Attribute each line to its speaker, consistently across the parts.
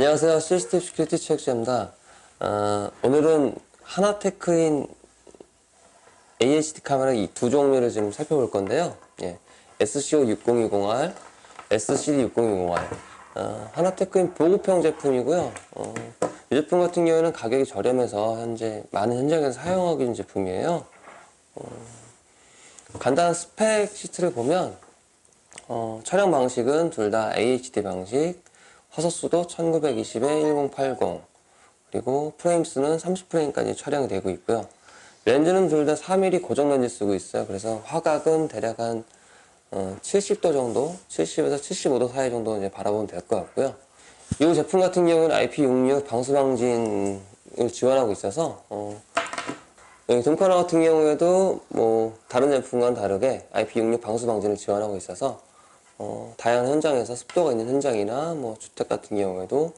Speaker 1: 안녕하세요. 시스템 시큐리티 최혁수입니다. 어, 오늘은 하나테크인 AHD 카메라 이 두 종류를 지금 살펴볼 건데요. 예, SCO6020R, SCD6020R. 어, 하나테크인 보급형 제품이고요. 어, 이 제품 같은 경우에는 가격이 저렴해서 현재 많은 현장에서 사용하고 있는 제품이에요. 어, 간단한 스펙 시트를 보면 어, 촬영 방식은 둘 다 AHD 방식, 화소수도 1920에 1080, 그리고 프레임 수는 30프레임까지 촬영이 되고 있고요. 렌즈는 둘다 3mm 고정 렌즈 쓰고 있어요. 그래서 화각은 대략 한 어, 70도 정도, 70에서 75도 사이 정도 이제 바라보면 될 것 같고요. 이 제품 같은 경우는 IP66 방수 방진을 지원하고 있어서 어, 돔카나 같은 경우에도 뭐 다른 제품과는 다르게 IP66 방수 방진을 지원하고 있어서 어, 다양한 현장에서 습도가 있는 현장이나 뭐 주택 같은 경우에도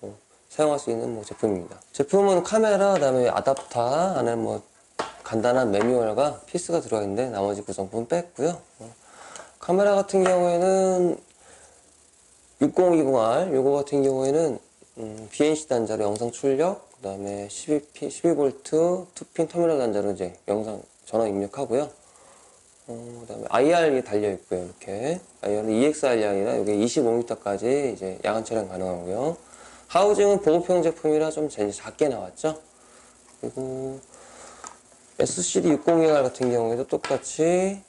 Speaker 1: 뭐 사용할 수 있는 뭐 제품입니다. 제품은 카메라, 그다음에 아답터 안에 뭐 간단한 매뉴얼과 피스가 들어가 있는데 나머지 구성품 뺐고요. 어, 카메라 같은 경우에는 6020R 요거 같은 경우에는 음, BNC 단자로 영상 출력, 그 다음에 12P, 12V 투핀 터미널 단자로 이제 영상 전원 입력하고요. 어, 그다음에 IR이 달려 있고요. 이렇게 IR은 EXR이 아니라 여기 25m까지 이제 야간 촬영 가능하고요. 하우징은 보급형 제품이라 좀 제- 작게 나왔죠. 그리고 SCD 602R 같은 경우에도 똑같이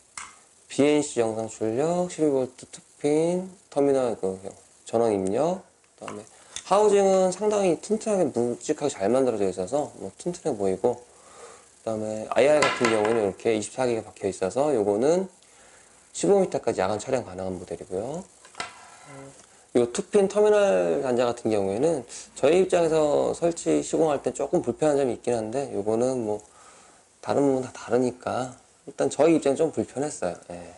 Speaker 1: BNC 영상 출력, 12V 투핀 터미널 그 전원 입력, 그다음에 하우징은 상당히 튼튼하게 묵직하게 잘 만들어져 있어서 뭐 튼튼해 보이고 그다음에 IR 같은 경우는 이렇게 24기가 박혀 있어서 요거는 15m까지 야간 촬영 가능한 모델이고요. 이 투핀 터미널 단자 같은 경우에는 저희 입장에서 설치 시공할 때 조금 불편한 점이 있긴 한데 요거는 뭐 다른 부분 다 다르니까 일단 저희 입장에 좀 불편했어요. 예.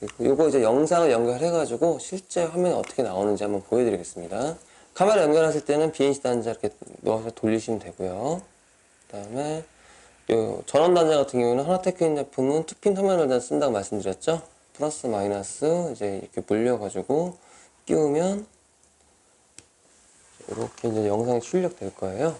Speaker 1: 그리고 요거 이제 영상을 연결해가지고 실제 화면이 어떻게 나오는지 한번 보여드리겠습니다. 카메라 연결하실 때는 BNC 단자 이렇게 넣어서 돌리시면 되고요. 그 다음에 요 전원 단자 같은 경우는 하나테크인 제품은 투핀 터미널 단자 쓴다고 말씀드렸죠. 플러스 마이너스 이제 이렇게 물려가지고 끼우면 이렇게 이제 영상이 출력될 거예요.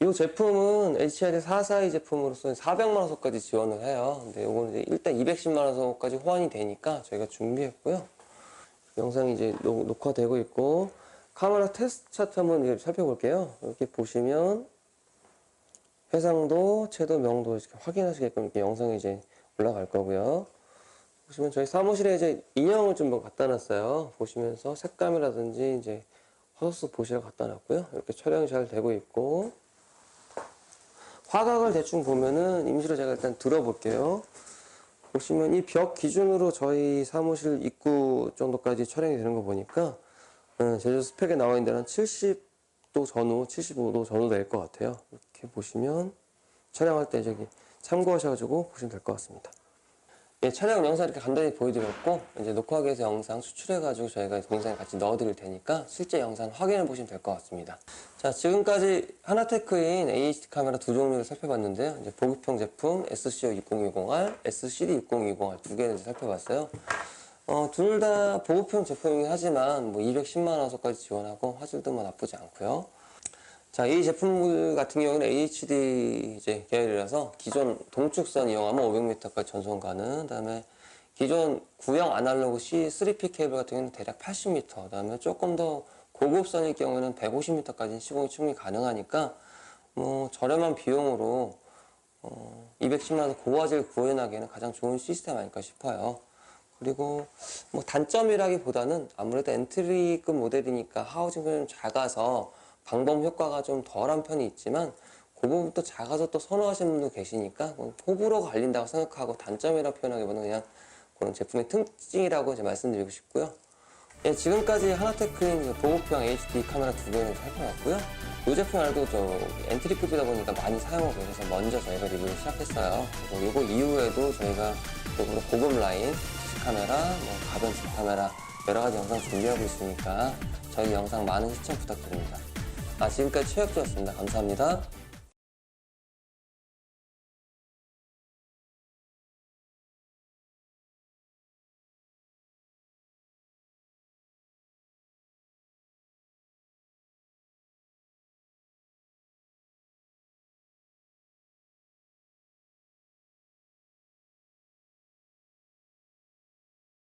Speaker 1: 이 제품은 HR의 442 제품으로서 400만 원소까지 지원을 해요. 근데 이제 일단 210만 원소까지 호환이 되니까 저희가 준비했고요. 영상이 이제 녹- 녹화되고 있고 카메라 테스트 차트 한번 살펴볼게요. 이렇게 보시면 해상도, 채도, 명도 이렇게 확인하시게끔 이렇게 영상이 이제 올라갈 거고요. 보시면 저희 사무실에 이제 인형을 좀 갖다 놨어요. 보시면서 색감이라든지 이제 화소수 보시러 갖다 놨고요. 이렇게 촬영이 잘 되고 있고 화각을 대충 보면은 임시로 제가 일단 들어볼게요. 보시면 이 벽 기준으로 저희 사무실 입구 정도까지 촬영이 되는 거 보니까 음, 제조 스펙에 나와 있는 데는 70도 전후, 75도 전후 될 것 같아요. 이렇게 보시면 촬영할 때 저기 참고하셔가지고 보시면 될 것 같습니다. 예, 촬영 영상 이렇게 간단히 보여드렸고 이제 녹화하기 위해서 영상 수출해가지고 저희가 동영상에 같이 넣어드릴 테니까 실제 영상 확인해 보시면 될 것 같습니다. 자, 지금까지 하나테크인 AHD 카메라 두 종류를 살펴봤는데요. 이제 보급형 제품 SCO6020R, SCD6020R 두 개를 살펴봤어요. 어, 둘 다 보급형 제품이긴 하지만 뭐 210만 원소까지 지원하고 화질도 뭐 나쁘지 않고요. 자, 이 제품 같은 경우는 HD 이제 계열이라서 기존 동축선 이용하면 500m까지 전송 가능. 그다음에 기존 구형 아날로그 C 3P 케이블 같은 경우는 대략 80m. 그다음에 조금 더 고급선일 경우에는 150m까지 시공이 충분히 가능하니까 뭐 저렴한 비용으로 어, 210만 원 고화질 구현하기에는 가장 좋은 시스템 아닐까 싶어요. 그리고 뭐 단점이라기보다는 아무래도 엔트리급 모델이니까 하우징이 좀 작아서 방범 효과가 좀 덜한 편이 있지만 그 부분도 작아서 또 선호하시는 분도 계시니까 그건 호불호가 갈린다고 생각하고 단점이라고 표현하기보다는 그냥 그런 제품의 특징이라고 이제 말씀드리고 싶고요. 예, 지금까지 하나테크인 보급형 HD 카메라 두 개를 살펴봤고요. 이 제품 말고 저 엔트리급이다 보니까 많이 사용하고 계셔서 먼저 저희가 리뷰를 시작했어요. 그리고 이거 이후에도 저희가 고급 라인, CC 카메라, 뭐 가변 지 카메라 여러 가지 영상 준비하고 있으니까 저희 영상 많은 시청 부탁드립니다. 아, 지금까지 최혁주였습니다. 감사합니다.